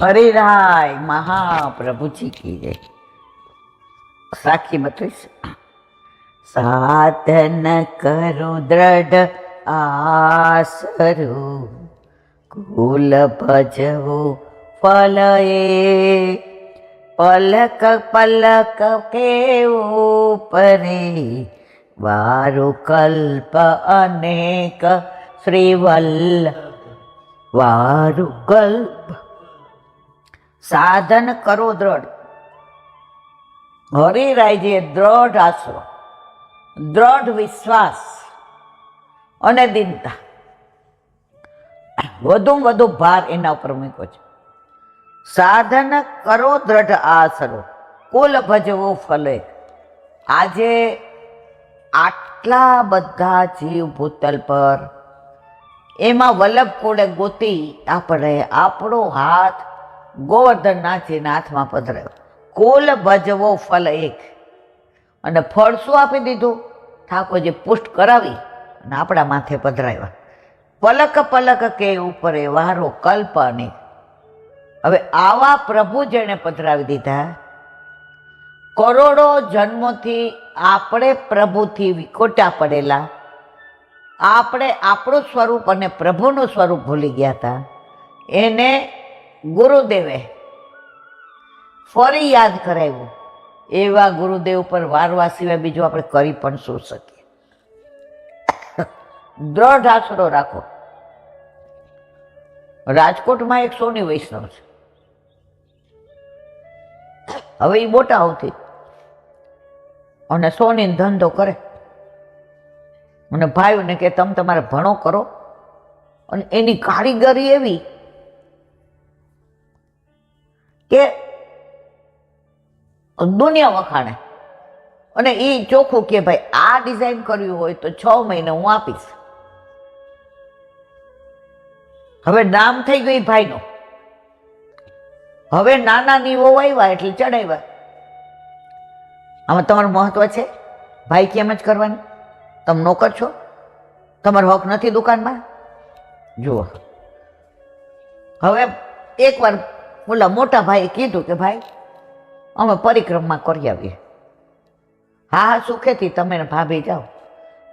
હરિરાય મહાપ્રભુજી કી જય. સાખી બતાવીશ સાધન કરો દ્રઢ આસરો કુલ ભજવો ફલ એ. પલક પલક કેવું પરે વારુ કલ્પ અનેક શ્રીવલ્લ વારુ કલ્પ સાધન કરો દ્રઢ. હરિરાયજીએ દ્રઢ આશરો, દ્રઢ વિશ્વાસ અને દિનતા. વધુ વધુ ભાર એના ઉપર મૂક્યો છે. સાધન કરો દ્રઢ આશરો, કુલ ભજવો ફલે. આજે આટલા બધા જીવ ભૂતલ પર, એમાં વલ્લભ કોડે ગોતી, આપણે આપણો હાથ ગોવર્ધનનાથજીના હાથમાં પધરાયો. કુલ ભજવો ફલ એક. અને ફળ શું આપી દીધું? ઠાકોરજી પુષ્ટ કરાવી અને આપણા માથે પધરાવ્યા. પલક પલક કે ઉપર વારો કલ્પ અને હવે આવા પ્રભુ જેણે પધરાવી દીધા, કરોડો જન્મોથી આપણે પ્રભુથી વિકોટા પડેલા, આપણે આપણું સ્વરૂપ અને પ્રભુનું સ્વરૂપ ભૂલી ગયા હતા. એને ગુરુદેવે ફરી યાદ કરાવ્યું. એવા ગુરુદેવ પર વારવા સિવાય બીજું આપણે કરી પણ શું શકીએ? દ્રઢ આશરો રાખો. રાજકોટમાં એક સોની વૈષ્ણવ છે. હવે એ મોટા હોતી અને સોની ધંધો કરે. અને ભાઈઓને કે, તમે તમારે ભણો કરો. અને એની કારીગરી એવી કે દુનિયા વખાણે. અને એ ચોખ્ખું કે ભાઈ આ ડિઝાઇન કર્યું હોય તો છ મહિને હું આપીશ. હવે નામ થઈ ગઈ ભાઈનું. હવે નાના નીવો આવ્યા એટલે ચડાવ્યા આમાં તમારું મહત્વ છે? ભાઈ કેમ જ કરવાની? તમે નોકર છો? તમારો હક નથી દુકાનમાં? જુઓ. હવે એકવાર ઓલા મોટા ભાઈએ કીધું કે ભાઈ, અમે પરિક્રમા કરી આવીએ. હા હા, સુખેથી તમે ભાભી જાઓ.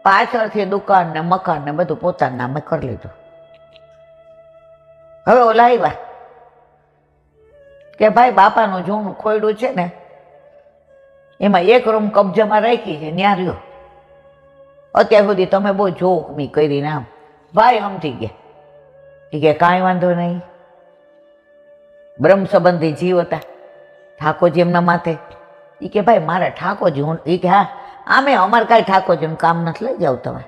પાછળથી દુકાન ને મકાન ને બધું પોતાના નામે કરી લીધું. હવે ઓલા આવ્યા કે ભાઈ, બાપાનું જૂનું ખોયડું છે ને, એમાં એક રૂમ કબજામાં રાખી છે ન્યાર્યો અત્યાર સુધી તમે બહુ જોખમી કરીને આમ. ભાઈ સમજી ગયા. કે કાંઈ વાંધો નહીં. બ્રહ્મ સંબંધી જીવ હતા. ઠાકોરજી એમના માથે. એ કે, ભાઈ, મારા ઠાકોરજી, હું એ કે, હા, આમે અમારે કાંઈ ઠાકોરજીનું કામ નથી, લઈ જાઓ તમે.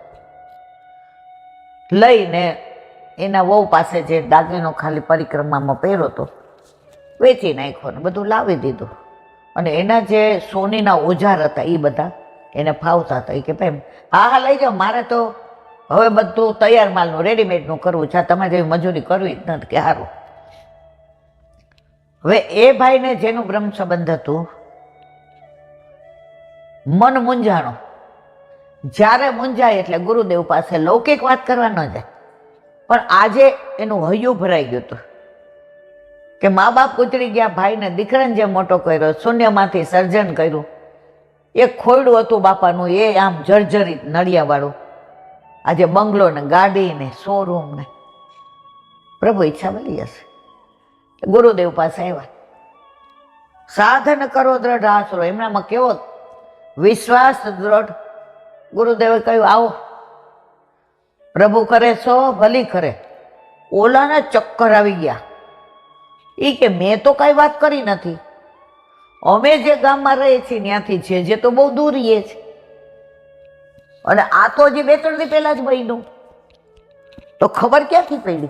લઈને એના વહુ પાસે જે દાગીનો ખાલી પરિક્રમામાં પહેર્યો હતો, વેચી નાખ્યો ને બધું લાવી દીધું. અને એના જે સોનીના ઓજાર હતા એ બધા એને ફાવતા હતા. એ કે, ભાઈ, હા હા, લઈ જાઓ, મારે તો હવે બધું તૈયાર માલનું રેડીમેડનું કરવું છે. તમારે જેવી મજૂરી કરવી જ નથી, કે સારું હવે એ ભાઈને જેનું બ્રહ્મ સંબંધ હતું, મન મૂંઝાણો. જ્યારે મૂંઝાય એટલે ગુરુદેવ પાસે લૌકિક વાત કરવા ન જાય. પણ આજે એનું હૈયું ભરાઈ ગયું હતું કે મા બાપ ઉતરી ગયા, ભાઈને દીકરાને જે મોટો કર્યો, શૂન્યમાંથી સર્જન કર્યું. એ ખોયડું હતું બાપાનું, એ આમ જર્જરિત નળિયાવાળું. આજે બંગલો ને ગાડી ને શોરૂમ ને પ્રભુ ઈચ્છા બની જશે ગુરુદેવ પાસે આવ્યા. સાધન કરો દ્રઢ આશરો. એમનામાં કેવો વિશ્વાસ દ્રઢ. ગુરુદેવે કહ્યું, આવો. પ્રભુ કરે સો ભલી કરે. ઓલાના ચક્કર આવી ગયા. એ કે, મેં તો કાંઈ વાત કરી નથી. અમે જે ગામમાં રહીએ છીએ, ત્યાંથી છે જે તો બહુ દૂર રહીએ છે. અને આ તો હજી બે ત્રણ દી પહેલા જ બન્યું. તો ખબર ક્યાંથી પડી?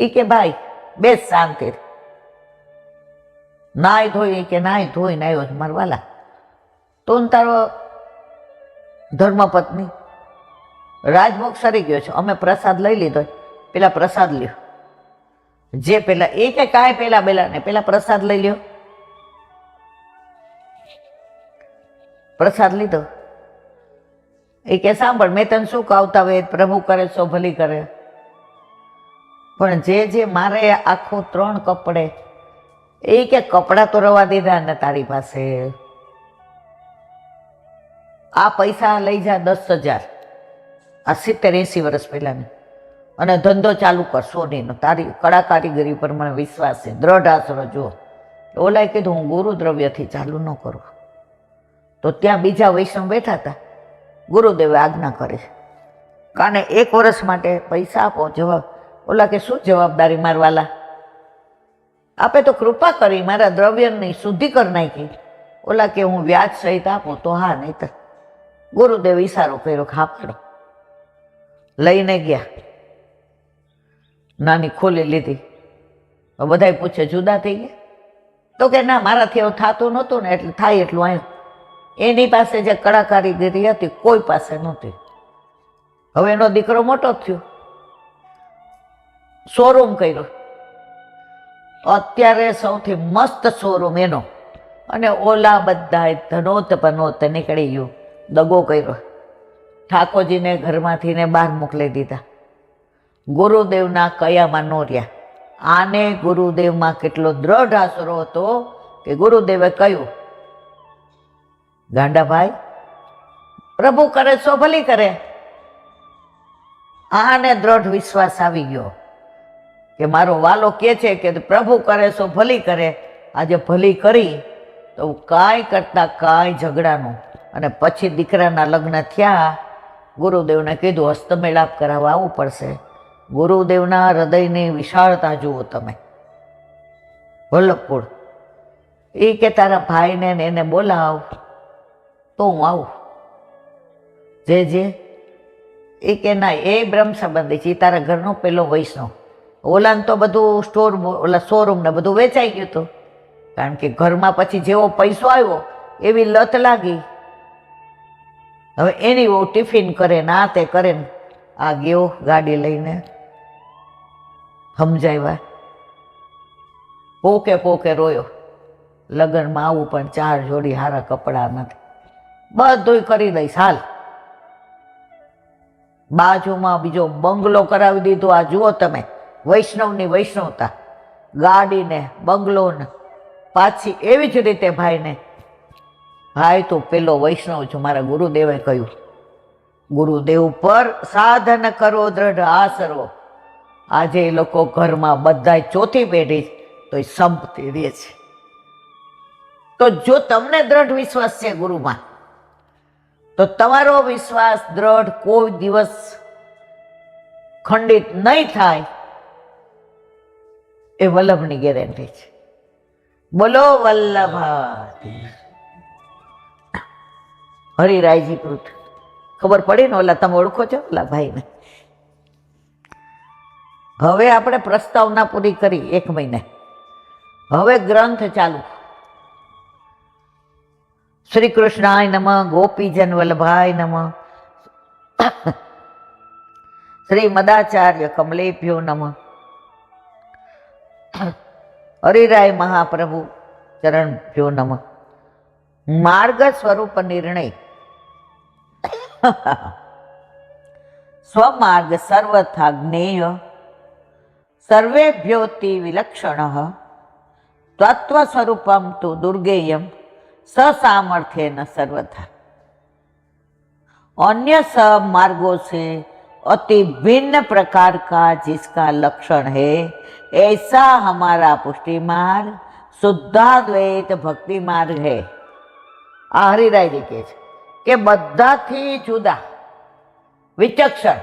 એ કે ભાઈ બેસ શાંતિ નાય ધોઈ કે નાય ધોઈને આવ્યો છે મારા વાલા. તો તારો ધર્મપત્ની રાજભોગ સરી ગયો છે. અમે પ્રસાદ લઈ લીધો પેલા પ્રસાદ લ્યો. જે પેલા એ કે કાંઈ પેલા પેલા ને પેલા પ્રસાદ લઈ લ્યો. પ્રસાદ લીધો. એ કે સાંભળ, મેં તને શું આવતા વેદ પ્રભુ કરે સો ભલી કરે. પણ જે જે મારે આખું ત્રણ કપડે, એ કે કપડાં તો રવા દીધા ને તારી પાસે. આ પૈસા લઈ જા દસ હજાર. આ સિત્તેર એંસી વર્ષ પહેલાની. અને ધંધો ચાલુ કર સોનીનો. તારી કળા કારીગરી પર મને વિશ્વાસ છે. દ્રઢ આશરો જો ઓલાએ કીધું, હું ગુરુ દ્રવ્યથી ચાલુ ન કરું. તો ત્યાં બીજા વૈષ્ણવ બેઠા હતા. ગુરુદેવે આજ્ઞા કરી કાને એક વર્ષ માટે પૈસા આપો, જવાબ ઓલા કે શું જવાબદારી મારવાલા? આપે તો કૃપા કરી મારા દ્રવ્યની શુદ્ધિ કરી નાખી. ઓલા કે હું વ્યાજ સહિત આપું તો હા નહીં તો ગુરુદેવ ઈશારો કર્યો હા લઈને ગયા. નાની ખોલી લીધી. બધાય પૂછે, જુદા થઈ ગયા? તો કે, ના, મારાથી એવું થતું નહોતું ને, એટલે થાય એટલું આવ્યું એની પાસે જે કળા કારીગરી હતી, કોઈ પાસે નહોતી. હવે એનો દીકરો મોટો થયો. શોરૂમ કર્યો. અત્યારે સૌથી મસ્ત શોરૂમ એનો. અને ઓલા બધા ધનોત પનોત નીકળી ગયું, દગો કર્યો. ઠાકોરજીને ઘરમાંથી ને બહાર મોકલી દીધા. ગુરુદેવના કયામાં નો રહ્યા. આને ગુરુદેવમાં કેટલો દ્રઢ આસરો હતો કે ગુરુદેવે કહ્યું, ગાંડાભાઈ, પ્રભુ કરે સો ભલી કરે. આને દ્રઢ વિશ્વાસ આવી ગયો. કે મારો વાલો કે છે કે પ્રભુ કરે સો ભલી કરે. આજે ભલી કરી તો કાંઈ કરતા કાંઈ ઝઘડાનું. અને પછી દીકરાના લગ્ન થયા, ગુરુદેવને કીધું, હસ્તમેળાપ કરાવવા આવવું પડશે. ગુરુદેવના હૃદયની વિશાળતા જુઓ તમે. વલ્લભપુર એ કે તારા ભાઈને ને એને બોલાવ, તો હું આવું. જે જે, એ કે ના, એ બ્રહ્મ સંબંધી છે તારા ઘરનો પેલો વૈષ્ણવ. ઓલાને તો બધું સ્ટોર ઓલા શોરૂમ ને બધું વેચાઈ ગયું હતું કારણ કે ઘરમાં પછી જેવો પૈસો આવ્યો, એવી લત લાગી. હવે એની બહુ ટિફિન કરે ને આ તે કરે ને, આ ગયો ગાડી લઈને. સમજાવ્યા પોકે પોકે રોયો. લગ્નમાં આવું પણ ચાર જોડી હારા કપડાં નથી. બધુંય કરી દઈશ, હાલ. બાજુમાં બીજો બંગલો કરાવી દીધો, આ જુઓ તમે. વૈષ્ણવની વૈષ્ણવતા, ગાડીને, બંગલોને, પાછી એવી જ રીતે ભાઈને, ભાઈ, તું પેલો વૈષ્ણવ છું. મારા ગુરુદેવે કહ્યું. ગુરુદેવ પર સાધન કરો, દ્રઢ આસરો આજે એ લોકો ઘરમાં બધા ચોથી પેઢી તો એ સંપતી રહે છે. તો જો તમને દ્રઢ વિશ્વાસ છે ગુરુમાં, તો તમારો વિશ્વાસ દ્રઢ કોઈ દિવસ ખંડિત નહીં થાય. એ વલ્લભની ગેરંટી છે. બોલો વલ્લભ હરિરાયજી કૃત ખબર પડી ને ઓલા તમે ઓળખો છો? ઓલા ભાઈને. હવે આપણે પ્રસ્તાવના પૂરી કરી એક મહિને. હવે ગ્રંથ ચાલુ. શ્રી કૃષ્ણાય નમ, ગોપીજન વલ્લભાય નમ. શ્રી મદાચાર્ય કમલેભ્યો નમ. હરિરાય મહાપ્રભુ ચરણ જો નમઃ. માર્ગ સ્વરૂપ નિર્ણય. સ્વમાર્ગ સર્વથા જ્ઞેય. સર્વેભ્યોતિ વિલક્ષણ. તત્વ સ્વરૂપમ તો દુર્ગેયમ. સસામર્થ્ય ન સર્વથા. અન્ય સબ માર્ગો છે अति भिन्न प्रकार का जिसका लक्षण है ऐसा हमारा पुष्टि मार्ग शुद्धाद्वैत भक्ति मार्ग है આ હરિરાયજી કહે છે કે બધાથી જુદા વિચક્ષણ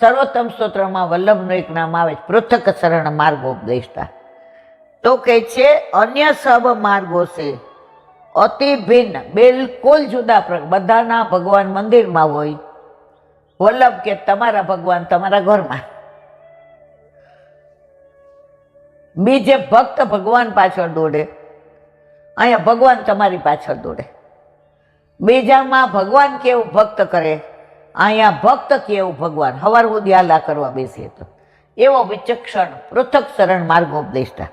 સર્વોત્તમ સ્તોત્રમાં વલ્લભનું એક નામ આવે છે પૃથક શરણ માર્ગો ઉપદેશતા તો કે છે અન્ય સબ માર્ગો છે અતિ ભિન્ન બિલકુલ જુદા પ્ર- બધાના ભગવાન મંદિરમાં હોય વલ્લભ કે તમારા ભગવાન તમારા ઘરમાં. બીજે ભક્ત ભગવાન પાછળ દોડે. અહીંયા ભગવાન તમારી પાછળ દોડે. બીજામાં ભગવાન કેવું ભક્ત કરે, અહીંયા ભક્ત કેવું ભગવાન. હવાર હું આલા કરવા બેસીએ તો. એવો વિચક્ષણ, પૃથક શરણ માર્ગોપદેષ્ટા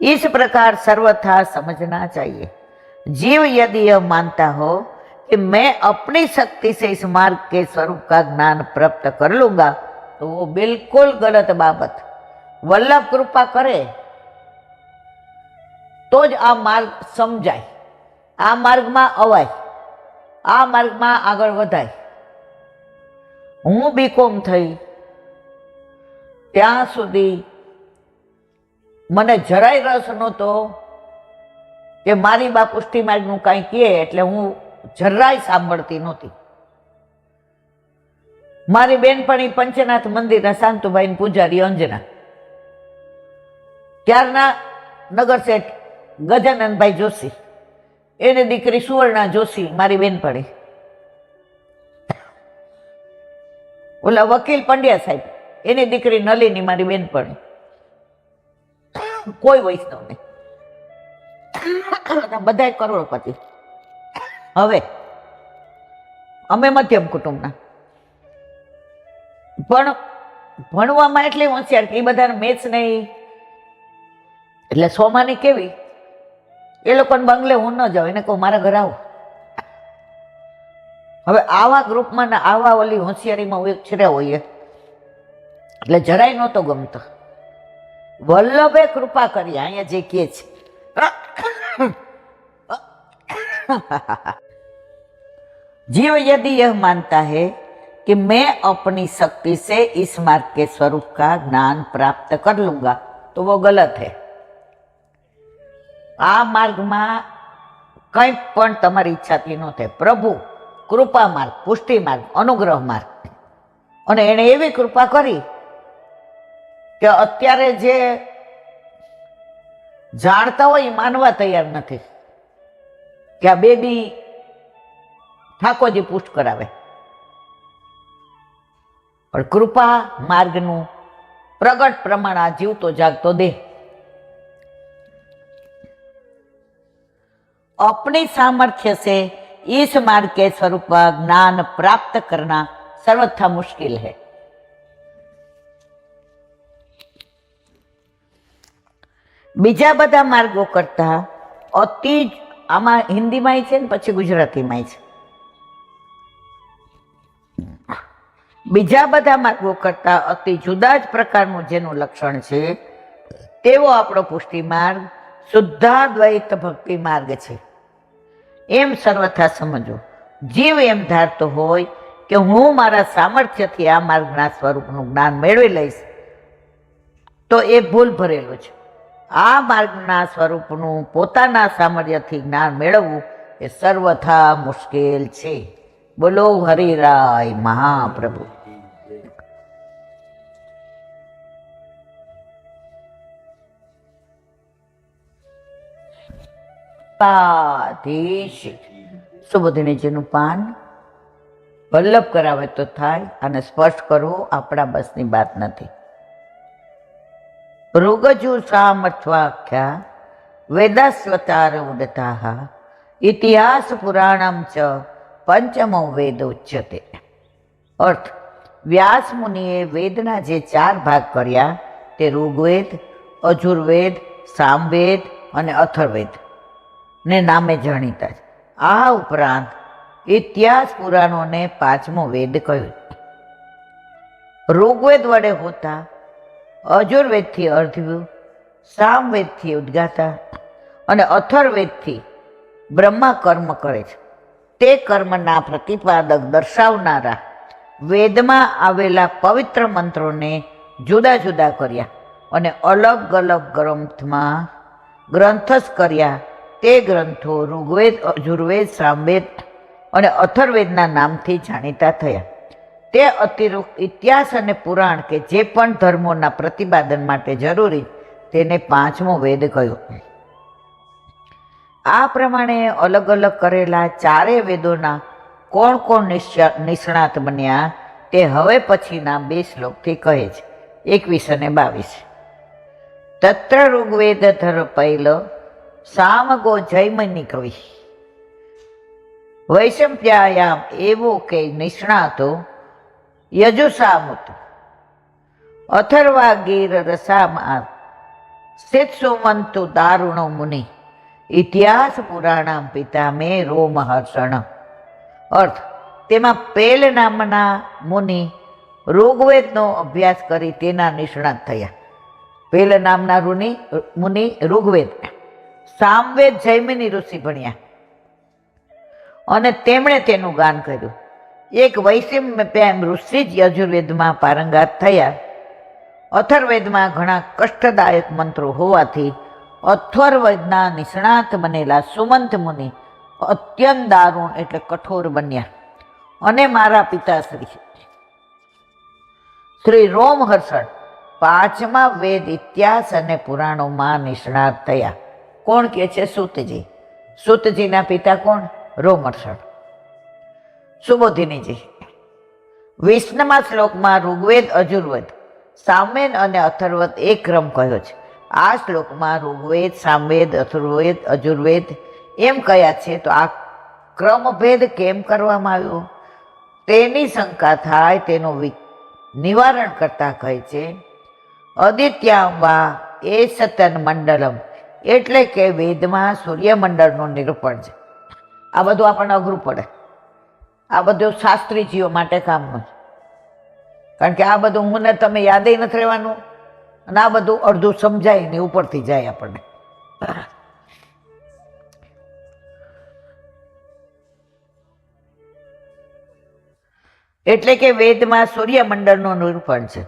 ઇસ પ્રકાર સર્વથા સમજના ચાહીએ. જીવ યદી માનતા હો कि मैं अपनी शक्ति से इस मार्ग के स्वरूप का ज्ञान प्राप्त कर लूंगा તો वो બિલકુલ ગલત બાબત વલ્લભ કૃપા કરે તો જ આ માર્ગ સમજાય આ માર્ગમાં અવાય આ માર્ગમાં આગળ વધાય હું બીકોમ થઈ ત્યાં સુધી મને જરાય રસ નહોતો કે મારી બા પુષ્ટિ માર્ગનું કાંઈ કહે એટલે હું જરાય સાંભળતી નહોતી. મારી બેનપણી પંચનાથ મંદિરના શાંતુભાઈ પૂજારી અંજના. ત્યારના નગર શેઠ ગજાનંદભાઈ જોશી. એની દીકરી સુવર્ણા જોશી, મારી બેનપણી. ઓલા વકીલ પંડ્યા સાહેબ, એની દીકરી નલિની, મારી બેનપણી. કોઈ વૈષ્ણવ નહીં. બધા કરોડપતિ. હવે, અમે મધ્યમ કુટુંબના. પણ ભણવામાં એટલી હોશિયાર કે એ બધાને મેચ નહીં. એટલે સોમાની કેવી? એ લોકોને બંગલે હું ન જાઉં, એને કહું, મારા ઘરે આવો. હવે આવા ગ્રુપમાં ને આવા ઓલી હોશિયારીમાં હું છેડ્યા હોઈએ. એટલે જરાય નહોતો ગમતો. વલ્લભે કૃપા કરી, અહીંયા જે કહે છે. जीव यदि यह मानता है कि मैं अपनी शक्ति से इस मार्ग के स्वरूप का ज्ञान प्राप्त कर लूंगा तो वो गलत है આ માર્ગમાં કંઈ પણ તમારી ઈચ્છાથી ન થાય પ્રભુ કૃપા માર્ગ પુષ્ટિ માર્ગ અનુગ્રહ માર્ગ અને એણે એવી કૃપા કરી કે અત્યારે જે જાણતા હોય એ માનવા તૈયાર નથી કે આ બેબી ઠાકોરજી પુષ્ટ કરાવે. પણ કૃપા માર્ગનું પ્રગટ પ્રમાણ આ જીવતો જાગતો દેહ. આપણી સામર્થ્ય છે ઈસ માર્ગ સ્વરૂપ જ્ઞાન પ્રાપ્ત કરના સર્વથા મુશ્કેલ હે. બીજા બધા માર્ગો કરતા અતિ આમાં હિન્દીમાંય છે ને પછી ગુજરાતીમાંય છે. બીજા બધા માર્ગો કરતાં અતિ જુદા જ પ્રકારનું જેનું લક્ષણ છે, તેવો આપણો પુષ્ટિ માર્ગ શુદ્ધાદ્વૈત ભક્તિ માર્ગ છે. એમ સર્વથા સમજો, જીવ એમ ધારતો હોય કે હું મારા સામર્થ્યથી આ માર્ગના સ્વરૂપનું જ્ઞાન મેળવી લઈશ, તો એ ભૂલ ભરેલું છે. આ માર્ગના સ્વરૂપનું પોતાના સામર્થ્યથી જ્ઞાન મેળવવું એ સર્વથા મુશ્કેલ છે. બોલો હરિરાય મહાપ્રભુ. પાધીશ સુબોધિનીજીનું પાન વલ્લભ કરાવે તો થાય અને સ્પર્શ કરવો આપણા બસની વાત નથી. ઋગજુ સામર્થવાખ્યા વેદાસ્વતાર ઉદતા ઇતિહાસ પુરાણમ ચ પંચમો વેદ ઉચ્યતે. અર્થ, વ્યાસ મુનિએ વેદના જે ચાર ભાગ કર્યા તે ઋગ્વેદ, અજુર્વેદ, સામવેદ અને અથર્વેદ. ને નામે જાણીતા છે. આ ઉપરાંત ઇતિહાસ પુરાણોને પાંચમો વેદ કહ્યું. ઋગ્વેદ વડે હોતા અજુર્વેદથી અર્ધવ્યુ સામવેદથી ઉદ્ગાતા અને અથર્વેદથી બ્રહ્મા કર્મ કરે છે. તે કર્મના પ્રતિપાદક દર્શાવનારા વેદમાં આવેલા પવિત્ર મંત્રોને જુદા જુદા કર્યા અને અલગ અલગ ગ્રંથમાં ગ્રંથસ કર્યા તે ગ્રંથો ઋગ્વેદ અજુર્વેદ સામવેદ અને અથર્વેદના નામથી જાણીતા થયા. તે અતિરિક્ત ઇતિહાસ અને પુરાણ કે જે પણ ધર્મોના પ્રતિપાદન માટે જરૂરી, તેને પાંચમો વેદ કહ્યો. આ પ્રમાણે અલગ અલગ કરેલા ચારે વેદોના કોણ કોણ નિષ્ણાત બન્યા તે હવે પછીના બે શ્લોકથી કહે છે. એકવીસ અને બાવીસ. તત્ર ઋગ્વેદ ધર પૈલ સામગો જૈમની કવિ વૈશંપ્યાયામ એવો કે નિષ્ણાતો, યજુસામુત અથર્વા ગીર રસામાં સ્થિતસુમંતુ દારુણો મુનિ, ઇતિહાસ પુરાણા પિતા મે રોમહર્ષણ. અર્થ, તેમાં પેલ નામના મુનિ ઋગ્વેદનો અભ્યાસ કરી તેના નિષ્ણાત થયા. પેલ નામના ઋષિ મુનિ ઋગ્વેદ સામવેદ જૈમિની ઋષિ ભણ્યા. અને તેમણે તેનું ગાન કર્યું. એક વૈષમ્યપ્યામ ઋષિ જ યજુર્વેદમાં પારંગાત થયા. અથર્વેદમાં ઘણા કષ્ટદાયક મંત્રો હોવાથી અથર્વેદના નિષ્ણાત બનેલા સુમંત મુનિ અત્યંત દારૂણ એટલે કઠોર બન્યા. અને મારા પિતાશ્રી શ્રી રોમહર્ષણ પાંચમા વેદ ઇતિહાસ અને પુરાણોમાં નિષ્ણાત થયા. કોણ કહે છે સુતજી? સુતજીના પિતા કોણ? રોમહર્ષણ સુબોધિનીજી, વિષ્ણુમાં શ્લોકમાં ઋગ્વેદ અજુર્વેદ સામવેદ અને અથર્વદ એક ક્રમ કહ્યો છે. આ શ્લોકમાં ઋગ્વેદ સામવેદ અથર્વેદ, અજુર્વેદ એમ કયા છે? તો આ ક્રમભેદ કેમ કરવામાં આવ્યો? તેની શંકા થાય, તેનું નિવારણ કરતા કહે છે, અદિત્યાંબા એ સતન મંડલમ એટલે કે વેદમાં સૂર્યમંડળનું નિરૂપણ છે. આ બધું આપણને અઘરું પડે. આ બધું શાસ્ત્રીજીઓ માટે કામનું છે કારણ કે આ બધું મને તમે યાદે નથી રહેવાનું. અને આ બધું અડધું સમજાય ને ઉપરથી જાય આપણને. એટલે કે વેદમાં સૂર્યમંડળનું નિરૂપણ છે.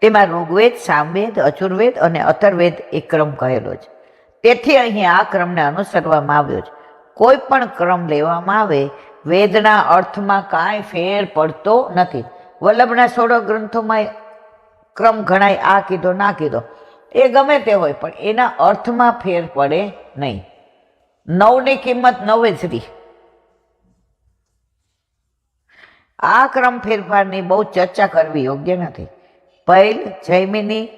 તેમાં ઋગ્વેદ, સામવેદ, અચુર્વેદ અને અથર્વેદ એ ક્રમ કહેલો છે. તેથી અહીં આ ક્રમને અનુસરવામાં આવ્યો છે. કોઈ પણ ક્રમ લેવામાં આવે, વેદના અર્થમાં કાંઈ ફેર પડતો નથી. વલ્લભના સોળ ગ્રંથોમાં ક્રમ ઘણાય આ કીધો, ના કીધો. એ ગમે તે હોય, પણ એના અર્થમાં ફેર પડે નહીં. નવની કિંમત નવે આ ક્રમ ફેરફારની બહુ ચર્ચા કરવી યોગ્ય નથી. પૈલ, જૈમિની,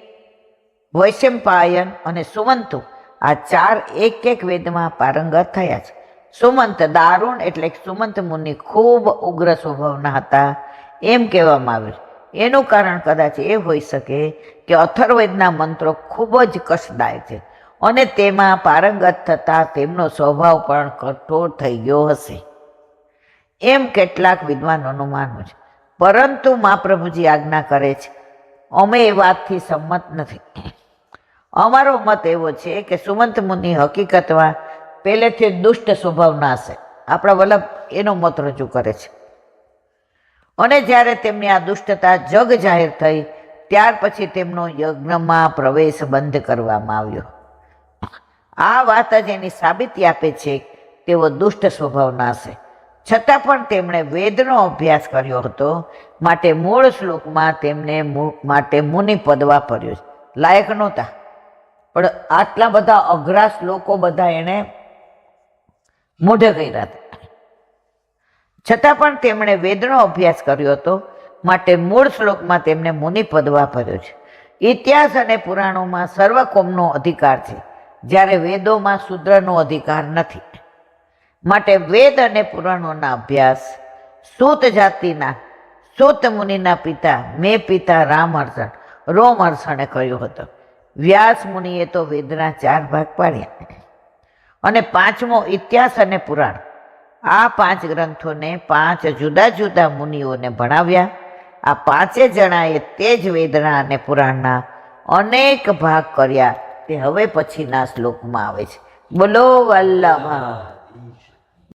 વૈશંપાયન અને સુમંતુ આ ચાર એક એક વેદમાં પારંગત થયા છે. સુમંત દારૂણ એટલે સુમંત મુનિ ખૂબ ઉગ્ર સ્વભાવના હતા એમ કહેવામાં આવ્યું. એનું કારણ કદાચ એ હોઈ શકે કે અથર્વેદના મંત્રો ખૂબ જ કષ્ટદાયક છે અને તેમાં પારંગત થતાં તેમનો સ્વભાવ પણ કઠોર થઈ ગયો હશે. એમ કેટલાક વિદ્વાનોનું માનવું છે. પરંતુ મહાપ્રભુજી આજ્ઞા કરે છે અમે એ વાતથી સંમત નથી. અમારો મત એવો છે કે સુમંત મુનિ હકીકતમાં પહેલેથી દુષ્ટ સ્વભાવના હશે. આપણા વલ્લભ એનો મત રજૂ કરે છે. અને જ્યારે તેમની આ દુષ્ટતા જગ જાહેર થઈ, ત્યાર પછી તેમનો યજ્ઞમાં પ્રવેશ બંધ કરવામાં આવ્યો. આ વાત જ એની સાબિતી આપે છે તેવો દુષ્ટ સ્વભાવના હશે. છતાં પણ તેમણે વેદનો અભ્યાસ કર્યો હતો માટે મૂળ શ્લોકમાં તેમને માટે મુનિ પદ વાપર્યું છે. લાયક નહોતા. પણ આટલા બધા અઘરા શ્લોકો બધા એણે મોઢે કર્યા હતા. છતાં પણ તેમણે વેદનો અભ્યાસ કર્યો હતો, માટે મૂળ શ્લોકમાં તેમને મુનિ પદ વાપર્યો છે. ઇતિહાસ અને પુરાણોમાં સર્વકોમનો અધિકાર છે, જ્યારે વેદોમાં શૂદ્રનો અધિકાર નથી. માટે વેદ અને પુરાણોના અભ્યાસ સૂત જાતિના સૂત મુનિના પિતા, મેં પિતા રામ અરસણ રોમ અરસણે કહ્યું હતું. વ્યાસ મુનિએ તો વેદના ચાર ભાગ પાડ્યા. અને પાંચમો ઇતિહાસ અને પુરાણ. આ પાંચ ગ્રંથોને પાંચ જુદા જુદા મુનિઓને ભણાવ્યા. આ પાંચે જણાએ તે જ વેદના અને પુરાણના અનેક ભાગ કર્યા. તે હવે પછીના શ્લોકમાં આવે છે. બોલો વલ્લભ.